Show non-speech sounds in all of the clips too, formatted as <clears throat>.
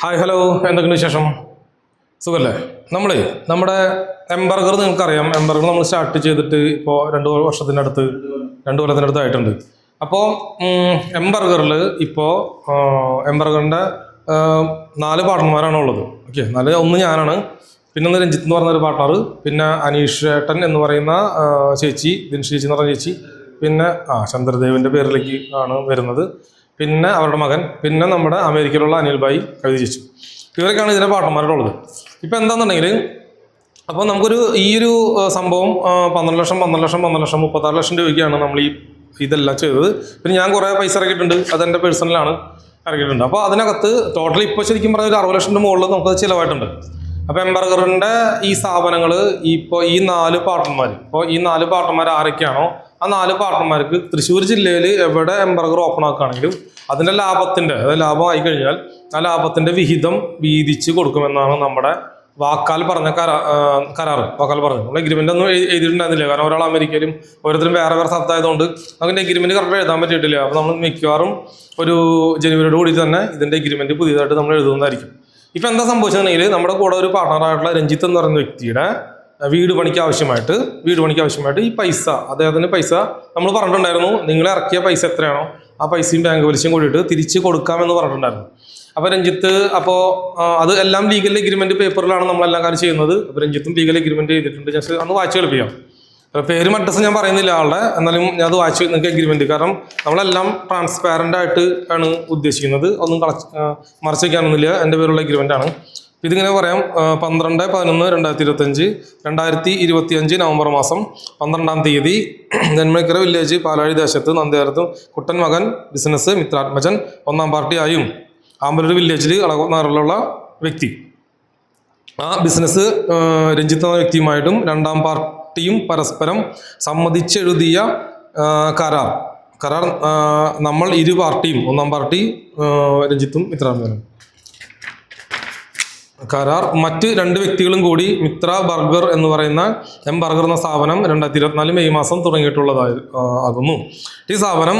Hi hello എന്തൊക്കെയുണ്ട് വിശേഷം? സുഖല്ലേ? നമ്മൾ നമ്മുടെ എംബർഗർ നിങ്ങൾക്കറിയാം. എംബർഗർ നമ്മൾ സ്റ്റാർട്ട് ചെയ്തിട്ട് ഇപ്പോൾ രണ്ട് വർഷത്തിനടുത്ത് രണ്ട് കൊല്ലത്തിനടുത്ത് ആയിട്ടുണ്ട്. അപ്പോൾ എംബർഗറിൽ ഇപ്പോൾ എംബർഗറിന്റെ നാല് പാർട്ട്ണർമാരാണ് ഉള്ളത്. ഓക്കെ നാല് ഒന്ന് ഞാനാണ്. പിന്നെ ഒന്ന് രഞ്ജിത്ത് എന്ന് പറഞ്ഞ ഒരു പാർട്ട്ണർ പിന്നെ അനീഷ് ഏട്ടൻ എന്ന് പറയുന്ന ചേച്ചി ദിൻഷ് ചേച്ചി എന്ന് പറഞ്ഞ ചേച്ചി. പിന്നെ ആ ചന്ദ്രദേവിന്റെ പേരിലേക്ക് ആണ് വരുന്നത്. പിന്നെ അവരുടെ മകൻ പിന്നെ നമ്മുടെ അമേരിക്കയിലുള്ള അനിൽ ഭായി കവിത ചേച്ചു. ഇവരൊക്കെയാണ് ഇതിന്റെ പാട്ടന്മാരുള്ളത് ഇപ്പം എന്താണെന്നുണ്ടെങ്കിൽ അപ്പോൾ നമുക്കൊരു ഈ ഒരു സംഭവം പന്ത്രണ്ട് ലക്ഷം പന്ത്രണ്ട് ലക്ഷം പന്ത്രണ്ട് ലക്ഷം മുപ്പത്താറ് ലക്ഷം രൂപയ്ക്കാണ് നമ്മൾ ഈ ഇതെല്ലാം ചെയ്തത്. പിന്നെ ഞാൻ കുറേ പൈസ ഇറക്കിയിട്ടുണ്ട്. അതെന്റെ പേഴ്സണലാണ് ഇറക്കിയിട്ടുണ്ട്. അപ്പോൾ അതിനകത്ത് ടോട്ടൽ ഇപ്പോൾ ശരിക്കും പറഞ്ഞാൽ ഒരു അറുപത് ലക്ഷത്തിന്റെ മുകളിൽ നമുക്കത് ചിലവായിട്ടുണ്ട്. അപ്പോൾ എംബർഗറിന്റെ ഈ സ്ഥാപനങ്ങൾ ഇപ്പോൾ ഈ നാല് പാട്ടന്മാർ ഇപ്പോൾ ഈ നാല് പാട്ടന്മാർ ആരൊക്കെയാണോ ആ നാല് പാർട്ണർമാർക്ക് തൃശ്ശൂർ ജില്ലയിൽ എവിടെ എംബർഗർ ഓപ്പൺ ആക്കുകയാണെങ്കിലും അതിന്റെ ലാഭത്തിന്റെ അതായത് ലാഭമായി കഴിഞ്ഞാൽ ആ ലാഭത്തിന്റെ വിഹിതം വീതിച്ച് കൊടുക്കുമെന്നാണ് നമ്മുടെ വാക്കാൽ പറഞ്ഞ കരാ കരാറ് വാക്കാൽ പറഞ്ഞു നമ്മൾ എഗ്രിമെന്റ് ഒന്നും എഴു- എഴുതിയിട്ടുണ്ടായിരുന്നില്ല. കാരണം ഒരാൾ അമേരിക്കയിലും ഓരോരുത്തരും വേറെ വേറെ സ്ഥലത്തായതുകൊണ്ട് നമുക്ക് എഗ്രിമെന്റ് കറക്റ്റ് എഴുതാൻ പറ്റിയിട്ടില്ല. അപ്പോൾ നമ്മൾ മിക്കവാറും ഒരു ജനുവരിയോട് കൂടി തന്നെ ഇതിന്റെ എഗ്രിമെന്റ് പുതിയതായിട്ട് നമ്മൾ എഴുതുന്നതായിരിക്കും. ഇപ്പം എന്താ സംഭവിച്ചതെന്നുണ്ടെങ്കിൽ നമ്മുടെ കൂടെ ഒരു പാർട്ണറായിട്ടുള്ള രഞ്ജിത്ത് എന്ന് പറയുന്ന വ്യക്തിയുടെ വീട് പണിക്ക് ആവശ്യമായിട്ട് വീട് പണിക്ക് ആവശ്യമായിട്ട് ഈ പൈസ അദ്ദേഹത്തിന് പൈസ നമ്മൾ പറഞ്ഞിട്ടുണ്ടായിരുന്നു നിങ്ങൾ ഇറക്കിയ പൈസ എത്രയാണോ ആ പൈസയും ബാങ്ക് പലിശയും കൂടിയിട്ട് തിരിച്ച് കൊടുക്കാമെന്ന് പറഞ്ഞിട്ടുണ്ടായിരുന്നു. അപ്പോൾ രഞ്ജിത്ത് അപ്പോൾ അത് എല്ലാം ലീഗൽ എഗ്രിമെന്റ് പേപ്പറിലാണ് നമ്മളെല്ലാം കാര്യം ചെയ്യുന്നത്. അപ്പോൾ രഞ്ജിത്തും ലീഗൽ എഗ്രിമെന്റ് ചെയ്തിട്ടുണ്ട്. ജസ്റ്റ് അന്ന് വായിച്ച് കളിപ്പിക്കാം പേരും അഡ്രസ്സും ഞാൻ പറയുന്നില്ല ആളുടെ എന്നാലും ഞാൻ അത് വായിച്ച് നിങ്ങൾക്ക് എഗ്രിമെന്റ് കാരണം നമ്മളെല്ലാം ട്രാൻസ്പാരന്റ് ആയിട്ട് ആണ് ഉദ്ദേശിക്കുന്നത്. ഒന്നും കളച്ച് മറച്ച് വയ്ക്കാനൊന്നുമില്ല എന്റെ പേരുള്ള എഗ്രിമെന്റ് ആണ്. ഇതിങ്ങനെ പറയാം പന്ത്രണ്ട് പതിനൊന്ന് രണ്ടായിരത്തി ഇരുപത്തഞ്ച് രണ്ടായിരത്തി ഇരുപത്തി അഞ്ച് നവംബർ മാസം പന്ത്രണ്ടാം തീയതി <clears throat> നെന്മക്കര വില്ലേജ് പാലാഴി ദേശത്ത് നന്ദേരത്ത് കുട്ടൻ മകൻ ബിസിനസ് മിത്രാത്മജൻ ഒന്നാം പാർട്ടിയായും ആമ്പലൂർ വില്ലേജിൽ അളകുന്നാറിലുള്ള വ്യക്തി. ആ ബിസിനസ് രഞ്ജിത്ത വ്യക്തിയുമായിട്ടും രണ്ടാം പാർട്ടിയും പരസ്പരം സമ്മതിച്ചെഴുതിയ കരാർ. കരാർ നമ്മൾ ഇരു പാർട്ടിയും ഒന്നാം പാർട്ടി രഞ്ജിത്തും മിത്രാത്മജനും. കരാർ. മറ്റ് രണ്ട് വ്യക്തികളും കൂടി മിത്ര ബർഗർ എന്ന് പറയുന്ന എം ബർഗർ എന്ന സ്ഥാപനം രണ്ടായിരത്തി ഇരുപത്തിനാല് മെയ് മാസം തുടങ്ങിയിട്ടുള്ളതായി ആകുന്നു. ഈ സ്ഥാപനം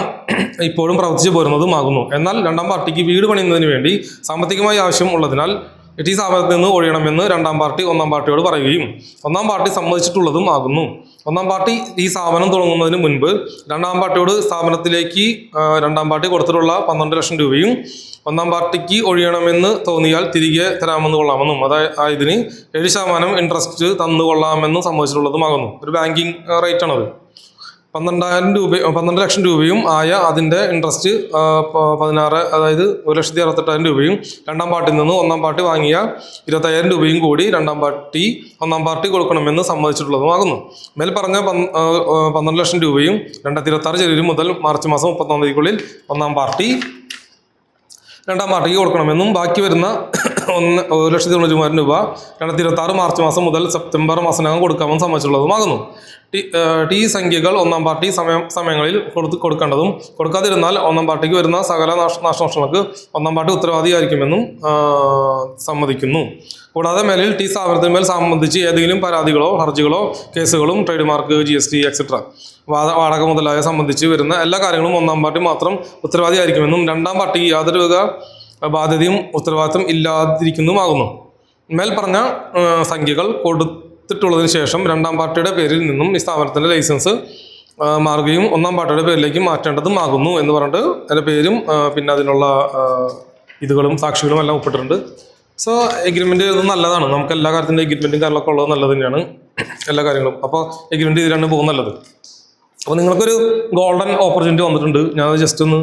ഇപ്പോഴും പ്രവർത്തിച്ചു പോരുന്നതുമാകുന്നു എന്നാൽ രണ്ടാം പാർട്ടിക്ക് വീട് പണിയുന്നതിന് വേണ്ടി സാമ്പത്തികമായി ആവശ്യം ഉള്ളതിനാൽ ഈ സ്ഥാപനത്തിൽ നിന്ന് ഒഴിയണമെന്ന് രണ്ടാം പാർട്ടി ഒന്നാം പാർട്ടിയോട് പറയുകയും ഒന്നാം പാർട്ടി സമ്മതിച്ചിട്ടുള്ളതും ആകുന്നു. ഒന്നാം പാർട്ടി ഈ സ്ഥാപനം തുടങ്ങുന്നതിന് മുൻപ് രണ്ടാം പാർട്ടിയോട് സ്ഥാപനത്തിലേക്ക് രണ്ടാം പാർട്ടി കൊടുത്തിട്ടുള്ള പന്ത്രണ്ട് ലക്ഷം രൂപയും ഒന്നാം പാർട്ടിക്ക് ഒഴിയണമെന്ന് തോന്നിയാൽ തിരികെ തരാമെന്ന് കൊള്ളാമെന്നും അതായത് ഇതിന് ഏഴ് ശതമാനം ഇൻട്രസ്റ്റ് തന്നുകൊള്ളാമെന്നും സമ്മതിച്ചിട്ടുള്ളതുമാകുന്നു ഒരു ബാങ്കിങ് റേറ്റ് ആണത്. പന്ത്രണ്ടായിരം രൂപ പന്ത്രണ്ട് ലക്ഷം രൂപയും ആയ അതിന്റെ ഇൻട്രസ്റ്റ് പതിനാറ് അതായത് ഒരു ലക്ഷത്തി അറുപത്തെട്ടായിരം രൂപയും രണ്ടാം പാർട്ടിയിൽ നിന്ന് ഒന്നാം പാർട്ടി വാങ്ങിയ ഇരുപത്തയ്യായിരം രൂപയും കൂടി രണ്ടാം പാർട്ടി ഒന്നാം പാർട്ടി കൊടുക്കണമെന്ന് സമ്മതിച്ചിട്ടുള്ളതുമാകുന്നു. മേൽ പറഞ്ഞ പന്ത്രണ്ട് ലക്ഷം രൂപയും രണ്ടായിരത്തി ഇരുപത്താറ് ജനുവരി മുതൽ മാർച്ച് മാസം മുപ്പത്തൊന്നാം തീയതിക്കുള്ളിൽ ഒന്നാം പാർട്ടി രണ്ടാം പാർട്ടിക്ക് കൊടുക്കണമെന്നും ബാക്കി വരുന്ന ഒന്ന് ഒരു ലക്ഷത്തി തൊണ്ണൂറ്റി മൂവായിരം രൂപ രണ്ടായിരത്തി ഇരുപത്തി ആറ് മാർച്ച് മാസം മുതൽ സെപ്റ്റംബർ മാസത്തിനകം കൊടുക്കാമെന്ന് സമ്മതിച്ചുള്ളതുമാകുന്നു ടി സംഖ്യകൾ ഒന്നാം പാർട്ടി സമയം സമയങ്ങളിൽ കൊടുത്ത് കൊടുക്കേണ്ടതും കൊടുക്കാതിരുന്നാൽ ഒന്നാം പാർട്ടിക്ക് വരുന്ന സകല നാശ നാശനഷ്ടങ്ങൾക്ക് ഒന്നാം പാർട്ടി ഉത്തരവാദിയായിരിക്കുമെന്നും സമ്മതിക്കുന്നു. കൂടാതെ മേലിൽ ടി സ്ഥാപനത്തിന്മേൽ സംബന്ധിച്ച് ഏതെങ്കിലും പരാതികളോ ഹർജികളോ കേസുകളും trade mark G S T etcetera വാടക മുതലായ സംബന്ധിച്ച് വരുന്ന എല്ലാ കാര്യങ്ങളും ഒന്നാം പാർട്ടി മാത്രം ഉത്തരവാദിയായിരിക്കുമെന്നും രണ്ടാം പാർട്ടിക്ക് യാതൊരു വിധ ബാധ്യതയും ഉത്തരവാദിത്വം ഇല്ലാതിരിക്കുന്നതുമാകുന്നു മേൽ പറഞ്ഞ സംഖ്യകൾ സംഖ്യകൾ കൊടുത്തിട്ടുള്ളതിന് ശേഷം രണ്ടാം പാർട്ടിയുടെ പേരിൽ നിന്നും ഈ സ്ഥാപനത്തിന്റെ ലൈസൻസ് മാറുകയും ഒന്നാം പാർട്ടിയുടെ പേരിലേക്ക് മാറ്റേണ്ടതുമാകുന്നു എന്ന് പറഞ്ഞിട്ട് അതിന്റെ പേരും പിന്നെ അതിനുള്ള ഇതുകളും സാക്ഷികളും എല്ലാം ഒപ്പിട്ടിട്ടുണ്ട്. സോ എഗ്രിമെന്റ് ഇത് നല്ലതാണ്. നമുക്ക് എല്ലാ കാര്യത്തിന്റെ എഗ്രിമെന്റും കാര്യങ്ങളൊക്കെ ഉള്ളത് നല്ലത് തന്നെയാണ്. എല്ലാ കാര്യങ്ങളും. അപ്പോൾ എഗ്രിമെന്റ് ഇതിലാണ് പോകുന്നത് നല്ലത്. അപ്പോൾ നിങ്ങൾക്കൊരു ഗോൾഡൻ ഓപ്പർച്യൂണിറ്റി വന്നിട്ടുണ്ട്. ഞാൻ ജസ്റ്റ് ഒന്ന്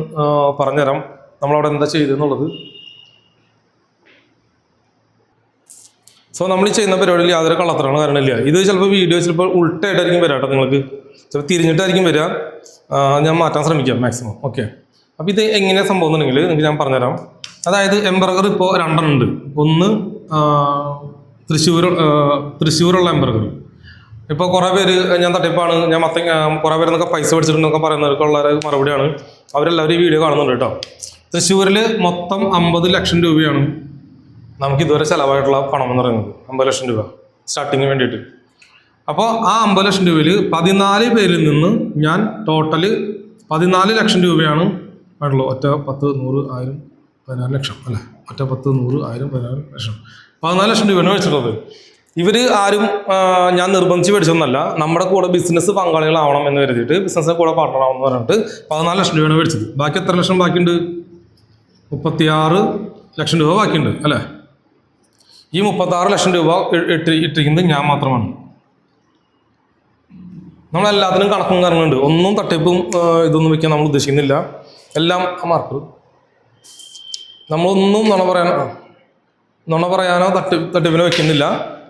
പറഞ്ഞുതരാം. നമ്മളവിടെ എന്താ ചെയ്തെന്നുള്ളത് സോ നമ്മൾ ചെയ്യുന്ന പരിപാടിയിൽ യാതൊരു കള്ളത്തരങ്ങൾ കാരണമില്ല. ഇത് ചിലപ്പോൾ വീഡിയോ ചിലപ്പോൾ ഉൾട്ടായിട്ടായിരിക്കും വരാം കേട്ടോ നിങ്ങൾക്ക്. ചിലപ്പോൾ തിരിഞ്ഞിട്ടായിരിക്കും വരിക ഞാൻ മാറ്റാൻ ശ്രമിക്കാം മാക്സിമം ഓക്കെ അപ്പോൾ ഇത് എങ്ങനെയാണ് സംഭവം എന്നുണ്ടെങ്കിൽ നിങ്ങൾക്ക് ഞാൻ പറഞ്ഞുതരാം. അതായത് എംബർഗർ ഇപ്പോൾ രണ്ടെണ്ണം ഉണ്ട് ഒന്ന് തൃശ്ശൂർ തൃശ്ശൂരുള്ള എംബർഗർ. ഇപ്പോൾ കുറേ പേര് ഞാൻ തട്ടിപ്പാണ് ഞാൻ മത്ത കുറേ പേര് എന്നൊക്കെ പൈസ പഠിച്ചിട്ടുണ്ടെന്നൊക്കെ പറയുന്നവർക്കുള്ള മറുപടിയാണ്. അവരെല്ലാവരും ഈ വീഡിയോ കാണുന്നുണ്ട് കേട്ടോ. തൃശ്ശൂരിൽ മൊത്തം അമ്പത് ലക്ഷം രൂപയാണ്. നമുക്ക് ഇതുവരെ ചിലവായിട്ടുള്ള പണം എന്ന് പറയുന്നത് അമ്പത് ലക്ഷം രൂപ സ്റ്റാർട്ടിങ്ങിന് വേണ്ടിയിട്ട്. അപ്പോൾ ആ അമ്പത് ലക്ഷം രൂപയിൽ പതിനാല് പേരിൽ നിന്ന് ഞാൻ ടോട്ടൽ പതിനാല് ലക്ഷം രൂപയാണ് ആയിട്ടുള്ളൂ ഒറ്റ പത്ത് നൂറ് ആയിരം പതിനാല് ലക്ഷം അല്ലേ? ഒറ്റ പത്ത് നൂറ് ആയിരം പതിനാറ് ലക്ഷം. പതിനാല് ലക്ഷം രൂപയാണ് മേടിച്ചിട്ടുള്ളത് ഇവർ ആരും ഞാൻ നിർബന്ധിച്ച് മേടിച്ചൊന്നല്ല നമ്മുടെ കൂടെ ബിസിനസ് പങ്കാളികളാവണം എന്ന് കരുതിയിട്ട് ബിസിനസ്സിന് കൂടെ പാർട്ണർ ആവണം എന്ന് പറഞ്ഞിട്ട് പതിനാല് ലക്ഷം രൂപയാണ് മേടിച്ചത്. ബാക്കി എത്ര ലക്ഷം ബാക്കിയുണ്ട്? മുപ്പത്തിയാറ് ലക്ഷം രൂപ ബാക്കിയുണ്ട് അല്ലേ? ഈ മുപ്പത്താറ് ലക്ഷം രൂപ ഇട്ട് ഇട്ടിരിക്കുന്നത് ഞാൻ മാത്രമാണ്. നമ്മളെല്ലാത്തിനും കണക്കും കാര്യങ്ങളുണ്ട്. ഒന്നും തട്ടിപ്പും ഇതൊന്നും വെക്കാൻ നമ്മൾ ഉദ്ദേശിക്കുന്നില്ല. എല്ലാം മാർക്ക്. നമ്മളൊന്നും നുണ പറയാനോ നുണ പറയാനോ തട്ടി തട്ടിപ്പിനോ വെക്കുന്നില്ല.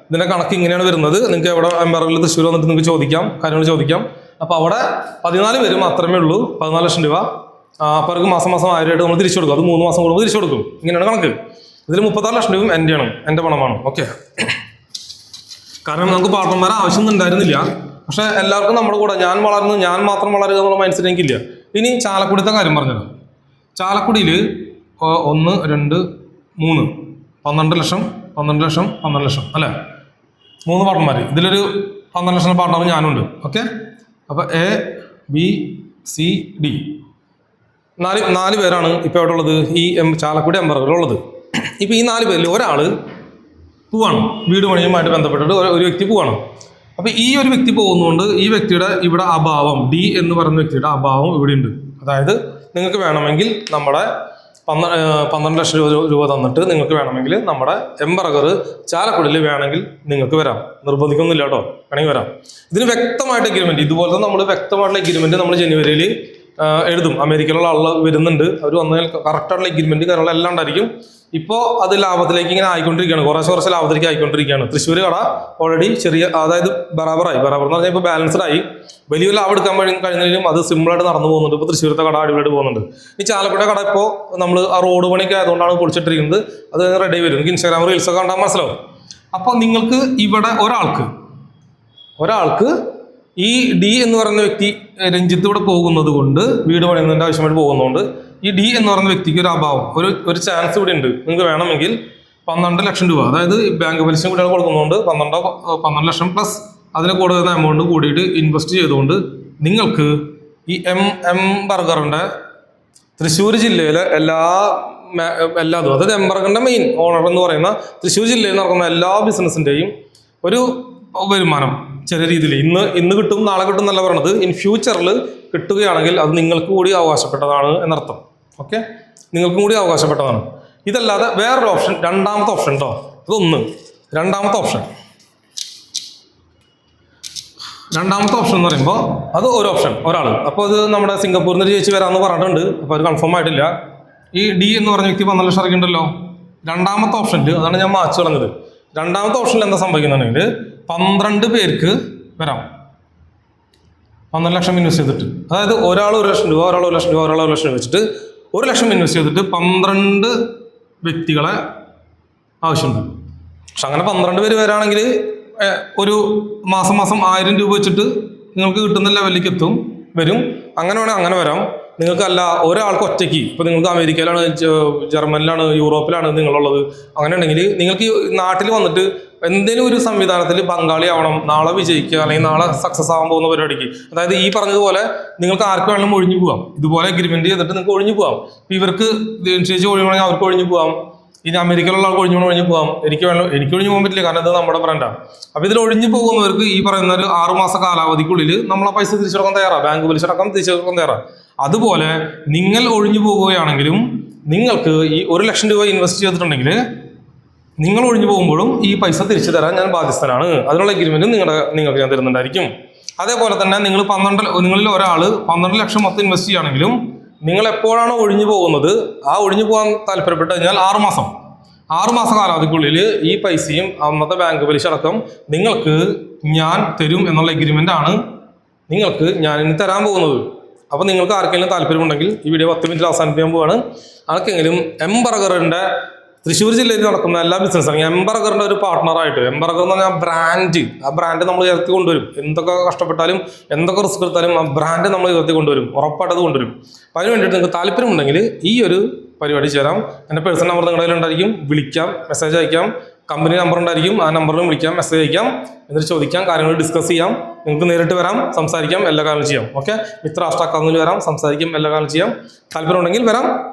ഇതിന്റെ കണക്ക് ഇങ്ങനെയാണ് വരുന്നത്. നിങ്ങൾക്ക് എവിടെ എംബറിൽ തൃശ്ശൂർ വന്നിട്ട് നിങ്ങൾക്ക് ചോദിക്കാം കാര്യങ്ങൾ ചോദിക്കാം. അപ്പോൾ അവിടെ പതിനാല് പേര് മാത്രമേ ഉള്ളൂ. പതിനാല് ലക്ഷം രൂപ. അവർക്ക് മാസം മാസം ആയിരമായിട്ട് നമ്മൾ തിരിച്ചു കൊടുക്കും. അത് മൂന്ന് മാസം കൂടുമ്പോൾ തിരിച്ചു കൊടുക്കും. ഇങ്ങനെയാണ് കണക്ക്. ഇതിൽ മുപ്പത്താറ് ലക്ഷം രൂപയും എന്റെയാണ് എന്റെ പണമാണ്. ഓക്കെ കാരണം നമുക്ക് പാർട്ട്ണർമാരെ ആവശ്യമൊന്നും ഉണ്ടായിരുന്നില്ല. പക്ഷെ എല്ലാവർക്കും നമ്മുടെ കൂടെ ഞാൻ വളർന്നു ഞാൻ മാത്രം വളരുക എന്നുള്ള മൈൻഡ് സെറ്റ് എനിക്കില്ല. ഇനി ചാലക്കുടിത്തെ കാര്യം പറഞ്ഞത് ചാലക്കുടിയിൽ ഒന്ന് രണ്ട് മൂന്ന് പന്ത്രണ്ട് ലക്ഷം പന്ത്രണ്ട് ലക്ഷം പന്ത്രണ്ട് ലക്ഷം അല്ലേ? മൂന്ന് പാർട്ട്ണർമാർ ഇതിലൊരു പന്ത്രണ്ട് ലക്ഷം പാർട്ട്ണർ ഞാനുണ്ട്. ഓക്കെ അപ്പോൾ എ ബി സി ഡി നാല് നാല് പേരാണ് ഇപ്പോൾ ഇവിടെ ഉള്ളത് ഈ എം ചാലക്കുടി എംബറുകളുള്ളത് ഇപ്പോൾ ഈ നാല് പേരിൽ ഒരാൾ പോവാണ്. വീട് പണിയുമായിട്ട് ബന്ധപ്പെട്ടിട്ട് ഒരു- വ്യക്തി പോവാണ്. അപ്പോൾ ഈ ഒരു വ്യക്തി പോകുന്നതുകൊണ്ട് ഈ വ്യക്തിയുടെ ഇവിടെ അഭാവം ഡി എന്ന് പറയുന്ന വ്യക്തിയുടെ അഭാവം ഇവിടെ ഉണ്ട് അതായത് നിങ്ങൾക്ക് വേണമെങ്കിൽ നമ്മുടെ പന്ത്ര പന്ത്രണ്ട് ലക്ഷം രൂപ രൂപ തന്നിട്ട് നിങ്ങൾക്ക് വേണമെങ്കിൽ നമ്മുടെ എംബർഗർ ചാലക്കുടിയിൽ വേണമെങ്കിൽ നിങ്ങൾക്ക് വരാം. നിർബന്ധിക്കൊന്നുമില്ല കേട്ടോ. വേണമെങ്കിൽ വരാം. ഇതിന് വ്യക്തമായിട്ട് എഗ്രിമെന്റ് ഇതുപോലത്തെ നമ്മൾ വ്യക്തമായിട്ടുള്ള എഗ്രിമെന്റ് നമ്മൾ ജനുവരിയിൽ എഴുതും. അമേരിക്കയിലുള്ള ആളുകൾ വരുന്നുണ്ട്. അവർ വന്നതിൽ കറക്റ്റായിട്ടുള്ള എഗ്രിമെന്റ് കാര്യങ്ങളെല്ലാം ഉണ്ടായിരിക്കും. ഇപ്പോൾ അത് ലാഭത്തിലേക്ക് ഇങ്ങനെ ആയിക്കൊണ്ടിരിക്കുകയാണ്. കുറേശ്ശെ കുറച്ച് ലാഭത്തിലേക്ക് ആയിക്കൊണ്ടിരിക്കുകയാണ്. തൃശ്ശൂർ കട ഓൾറെഡി ചെറിയ അതായത് ബറാബറായി. ബറാബർ എന്ന് പറഞ്ഞാൽ ഇപ്പോൾ ബാലൻസ്ഡ് ആയി. വലിയ ലാഭം എടുക്കാൻ കഴിഞ്ഞാലും അത് സിമ്പിളായിട്ട് നടന്നു പോകുന്നുണ്ട്. ഇപ്പോൾ തൃശ്ശൂരത്തെ കട അടിപൊളിയായിട്ട് പോകുന്നുണ്ട്. ഈ ചാലക്കുടി കട ഇപ്പോൾ നമ്മൾ ആ റോഡ് പണിയൊക്കെ ആയതുകൊണ്ടാണ് പൊളിച്ചിട്ടിരിക്കുന്നത്. അത് റെഡി വരും. നിങ്ങൾക്ക് ഇൻസ്റ്റാഗ്രാം റീൽസൊക്കെ കണ്ടാൽ മനസ്സിലാവും. അപ്പോൾ നിങ്ങൾക്ക് ഇവിടെ ഒരാൾക്ക് ഒരാൾക്ക് ഈ ഡി എന്ന് പറയുന്ന വ്യക്തി രഞ്ജിത്ത് ഇവിടെ പോകുന്നത് കൊണ്ട് വീട് പണിയുന്നതിന്റെ ആവശ്യമായിട്ട് പോകുന്നതുകൊണ്ട് ഈ ഡി എന്ന് പറയുന്ന വ്യക്തിക്ക് ഒരു അഭാവം ഒരു ഒരു ചാൻസ് കൂടി ഉണ്ട്. നിങ്ങൾക്ക് വേണമെങ്കിൽ പന്ത്രണ്ട് ലക്ഷം രൂപ അതായത് ബാങ്ക് പലിശ കൂടി കൊടുക്കുന്നതുകൊണ്ട് പന്ത്രണ്ടോ പന്ത്രണ്ട് ലക്ഷം പ്ലസ് അതിന് കൂടുതൽ എമൗണ്ട് കൂടിയിട്ട് ഇൻവെസ്റ്റ് ചെയ്തുകൊണ്ട് നിങ്ങൾക്ക് ഈ എം എം ബർഗറിന്റെ തൃശ്ശൂർ ജില്ലയിലെ എല്ലാ എല്ലാതും അതായത് എം ബർഗറിന്റെ മെയിൻ ഓണർ എന്ന് പറയുന്ന തൃശ്ശൂർ ജില്ലയിൽ നടക്കുന്ന എല്ലാ ബിസിനസ്സിന്റെയും ഒരു വരുമാനം ചെറിയ രീതിയിൽ. ഇന്ന് ഇന്ന് കിട്ടും നാളെ കിട്ടും എന്നല്ല പറയണത്. ഇൻ ഫ്യൂച്ചറിൽ കിട്ടുകയാണെങ്കിൽ അത് നിങ്ങൾക്ക് കൂടി അവകാശപ്പെട്ടതാണ് എന്നർത്ഥം. ഓക്കെ നിങ്ങൾക്കും കൂടി അവകാശപ്പെട്ടതാണ്. ഇതല്ലാതെ വേറൊരു ഓപ്ഷൻ രണ്ടാമത്തെ ഓപ്ഷൻ കേട്ടോ ഇതൊന്ന്. രണ്ടാമത്തെ ഓപ്ഷൻ രണ്ടാമത്തെ ഓപ്ഷൻ എന്ന് പറയുമ്പോൾ അത് ഒരു ഓപ്ഷൻ ഒരാൾ അപ്പോൾ അത് നമ്മുടെ സിംഗപ്പൂരിൽ നിന്ന് ചേച്ചി വരാമെന്ന് പറഞ്ഞിട്ടുണ്ട്. അപ്പോൾ അത് കൺഫേം ആയിട്ടില്ല. ഈ ഡി എന്ന് പറഞ്ഞ വ്യക്തി പന്ത്രണ്ട് ലക്ഷം ഇറക്കിയിട്ടുണ്ടല്ലോ. രണ്ടാമത്തെ ഓപ്ഷനിൽ അതാണ് ഞാൻ മാച്ച് കളഞ്ഞത്. രണ്ടാമത്തെ ഓപ്ഷനിൽ എന്താ സംഭവിക്കുന്നുണ്ടെങ്കിൽ പന്ത്രണ്ട് പേർക്ക് വരാം. പന്ത്രണ്ട് ലക്ഷം ഇൻവെസ്റ്റ് ചെയ്തിട്ട്. അതായത് ഒരാൾ ഒരു ലക്ഷം രൂപ ഒരാൾ ഒരു ലക്ഷം രൂപ ഒരാൾ ഒരു ലക്ഷം രൂപ വെച്ചിട്ട് ഒരു ലക്ഷം ഇൻവെസ്റ്റ് ചെയ്തിട്ട് പന്ത്രണ്ട് വ്യക്തികളെ ആവശ്യമുണ്ട്. പക്ഷെ അങ്ങനെ പന്ത്രണ്ട് പേര് വരാണെങ്കിൽ ഒരു മാസം മാസം ആയിരം രൂപ വെച്ചിട്ട് നിങ്ങൾക്ക് കിട്ടുന്ന ലെവലിലേക്ക് എത്തും വരും. അങ്ങനെ വേണേൽ അങ്ങനെ വരാം. നിങ്ങൾക്കല്ല ഒരാൾക്ക് ഒറ്റയ്ക്ക് ഇപ്പോൾ നിങ്ങൾക്ക് അമേരിക്കയിലാണ് ജർമ്മനിലാണ് യൂറോപ്പിലാണ് നിങ്ങളുള്ളത്. അങ്ങനെയുണ്ടെങ്കിൽ നിങ്ങൾക്ക് നാട്ടിൽ വന്നിട്ട് എന്തെങ്കിലും ഒരു സംവിധാനത്തിൽ പങ്കാളിയാവണം നാളെ വിജയിക്കുക അല്ലെങ്കിൽ നാളെ സക്സസ് ആവാൻ പോകുന്ന പരിപാടിക്ക്. അതായത് ഈ പറഞ്ഞതുപോലെ നിങ്ങൾക്ക് ആർക്ക് വേണമെങ്കിലും ഒഴിഞ്ഞു പോകാം ഇതുപോലെ അഗ്രിമെന്റ് ചെയ്തിട്ട് നിങ്ങൾക്ക് ഒഴിഞ്ഞു പോകാം ഇപ്പം ഇവർക്ക് ചേച്ചി ഒഴിയണമെങ്കിൽ അവർക്ക് ഒഴിഞ്ഞു പോകാം ഇനി അമേരിക്കയിലുള്ള ആൾക്ക് ഒഴിഞ്ഞു ഒഴിഞ്ഞു പോകാം എനിക്ക് വേണം എനിക്ക് ഒഴിഞ്ഞു പോകാൻ പറ്റില്ല കാരണം ഇത് നമ്മുടെ ബ്രാൻഡാണ് അപ്പോൾ ഇതിൽ ഒഴിഞ്ഞു പോകുന്നവർക്ക് ഈ പറയുന്ന ഒരു ആറുമാസ കാലാവധിക്കുള്ളിൽ നമ്മൾ ആ പൈസ തിരിച്ചടക്കാൻ തയ്യാറാണ് ബാങ്ക് പലിശടക്കം തിരിച്ചടക്കാൻ തയ്യാറാണ് അതുപോലെ നിങ്ങൾ ഒഴിഞ്ഞു പോകുകയാണെങ്കിലും നിങ്ങൾക്ക് ഈ ഒരു ലക്ഷം രൂപ ഇൻവെസ്റ്റ് ചെയ്തിട്ടുണ്ടെങ്കിൽ നിങ്ങൾ ഒഴിഞ്ഞു പോകുമ്പോഴും ഈ പൈസ തിരിച്ചു തരാൻ ഞാൻ ബാധ്യസ്ഥനാണ്. അതിനുള്ള എഗ്രിമെന്റും നിങ്ങളുടെ നിങ്ങൾക്ക് ഞാൻ തരുന്നുണ്ടായിരിക്കും. അതേപോലെ തന്നെ നിങ്ങൾ പന്ത്രണ്ട് നിങ്ങളിൽ ഒരാൾ പന്ത്രണ്ട് ലക്ഷം മൊത്തം ഇൻവെസ്റ്റ് ചെയ്യുകയാണെങ്കിലും നിങ്ങൾ എപ്പോഴാണോ ഒഴിഞ്ഞു പോകുന്നത് ആ ഒഴിഞ്ഞു പോകാൻ താല്പര്യപ്പെട്ട് കഴിഞ്ഞാൽ ആറുമാസം ആറുമാസ ആറ് മാസ കാലാവധിക്കുള്ളിൽ ഈ പൈസയും അന്നത്തെ ബാങ്ക് പലിശ അടക്കം നിങ്ങൾക്ക് ഞാൻ തരും എന്നുള്ള എഗ്രിമെന്റ് ആണ് നിങ്ങൾക്ക് ഞാൻ ഇനി തരാൻ പോകുന്നത്. അപ്പോൾ നിങ്ങൾക്ക് ആർക്കെങ്കിലും താല്പര്യമുണ്ടെങ്കിൽ ഈ വീഡിയോ പത്ത് മിനിറ്റിൽ അവസാനിപ്പിക്കാൻ പോവുകയാണ് ആർക്കെങ്കിലും എംബർഗറിന്റെ തൃശ്ശൂർ ജില്ലയിൽ നടക്കുന്ന എല്ലാ ബിസിനസ്സും എംബർഗറിന്റെ ഒരു പാർട്ട്ണറായിട്ട് എംബർഗർ എന്ന് പറഞ്ഞാൽ ബ്രാൻഡ് ആ ബ്രാൻഡ് നമ്മൾ ഉയർത്തി കൊണ്ടുവരും. എന്തൊക്കെ കഷ്ടപ്പെട്ടാലും എന്തൊക്കെ റിസ്ക് എടുത്താലും ആ ബ്രാൻഡ് നമ്മൾ ഉയർത്തി കൊണ്ടുവരും. ഉറപ്പായിട്ട് അത് കൊണ്ടുവരും. അപ്പം അതിന് വേണ്ടിയിട്ട് നിങ്ങൾക്ക് താല്പര്യമുണ്ടെങ്കിൽ ഈ ഒരു പരിപാടി ചേരാം. എന്റെ പേഴ്സണൽ നമ്പർ നിങ്ങളുടെ കയ്യിലുണ്ടായിരിക്കും വിളിക്കാം മെസ്സേജ് അയക്കാം. കമ്പനി നമ്പർ ഉണ്ടായിരിക്കും. ആ നമ്പറിലും വിളിക്കാം മെസ്സേജ് അയക്കാം. എന്നിട്ട് ചോദിക്കാം കാര്യങ്ങൾ ഡിസ്കസ് ചെയ്യാം. നിങ്ങൾക്ക് നേരിട്ട് വരാം സംസാരിക്കാം എല്ലാ കാര്യങ്ങളും ചെയ്യാം. ഓക്കെ മിത്ര അഷ്ടാക്കാവുന്നതിൽ വരാം സംസാരിക്കാം എല്ലാ കാര്യങ്ങളും ചെയ്യാം. താല്പര്യം ഉണ്ടെങ്കിൽ വരാം.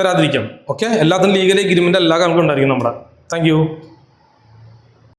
വരാതിരിക്കാം. ഓക്കെ എല്ലാത്തിനും ലീഗൽ എഗ്രിമെന്റ് എല്ലാ കണക്കും ഉണ്ടായിരിക്കും നമ്മുടെ താങ്ക്